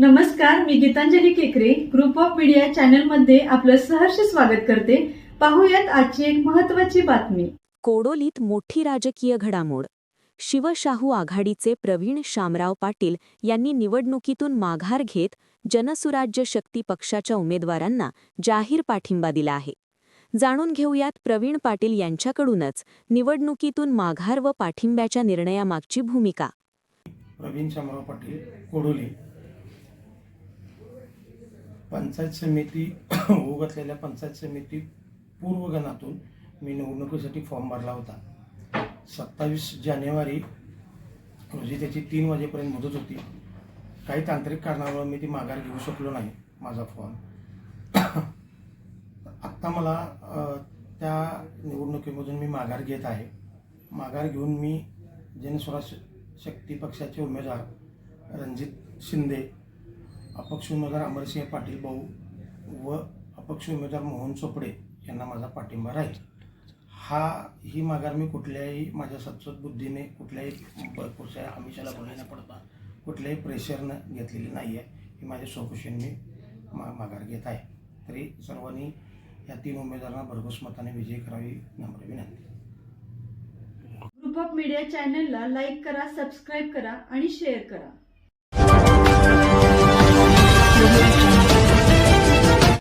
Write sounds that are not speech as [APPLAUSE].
नमस्कार मी गीतांजली केकरे. Group of media चॅनलमध्ये आपलं सहर्ष स्वागत करते. पाहूयात आजची एक महत्वाची बातमी. कोडोलीत मोठी राजकीय घडामोड. शिवशाहू आघाडीचे प्रवीण शामराव पाटील यांनी निवडणुकीतून माघार घेत जनसुराज्य शक्ती पक्षाच्या उमेदवारांना जाहीर पाठिंबा दिला आहे. जाणून घेऊयात प्रवीण पाटील यांच्याकडूनच निवडणुकीतून माघार व पाठिंब्याच्या निर्णयामागची भूमिका. प्रवीण शामराव पाटील कोडोली. पंचायत समिती [COUGHS] होऊ घातलेल्या पंचायत समिती पूर्वगणातून मी निवडणुकीसाठी फॉर्म भरला होता. सत्तावीस जानेवारी रोजी त्याची तीन वाजेपर्यंत मुदत होती. काही तांत्रिक कारणामुळे मी ती माघार घेऊ शकलो नाही माझा फॉर्म [COUGHS] आत्ता मला त्या निवडणुकीमधून मी माघार घेत आहे. माघार घेऊन मी जनस्वराज शक्ती पक्षाचे उमेदवार रणजित शिंदे अपक्ष उमेदवार अमरसिंह पाटील भाऊ व अपक्ष उमेदवार मोहन चोपडे यांना माझा पाठिंबा राहील. हा ही माघार मी कुठल्याही माझ्या सचोट बुद्धीने कुठल्याही कुठल्या आमिषाला बळी न पडता कुठल्याही प्रेशरनं घेतलेली नाही आहे ही माझ्या स्वखुशीने मी मा माघार घेत आहे. तरी सर्वांनी या तीन उमेदवारांना भरघोस मताने विजयी करावी नम्र विनंती. ग्रुप ऑफ मीडिया चॅनलला लाईक करा सबस्क्राईब करा आणि शेअर करा.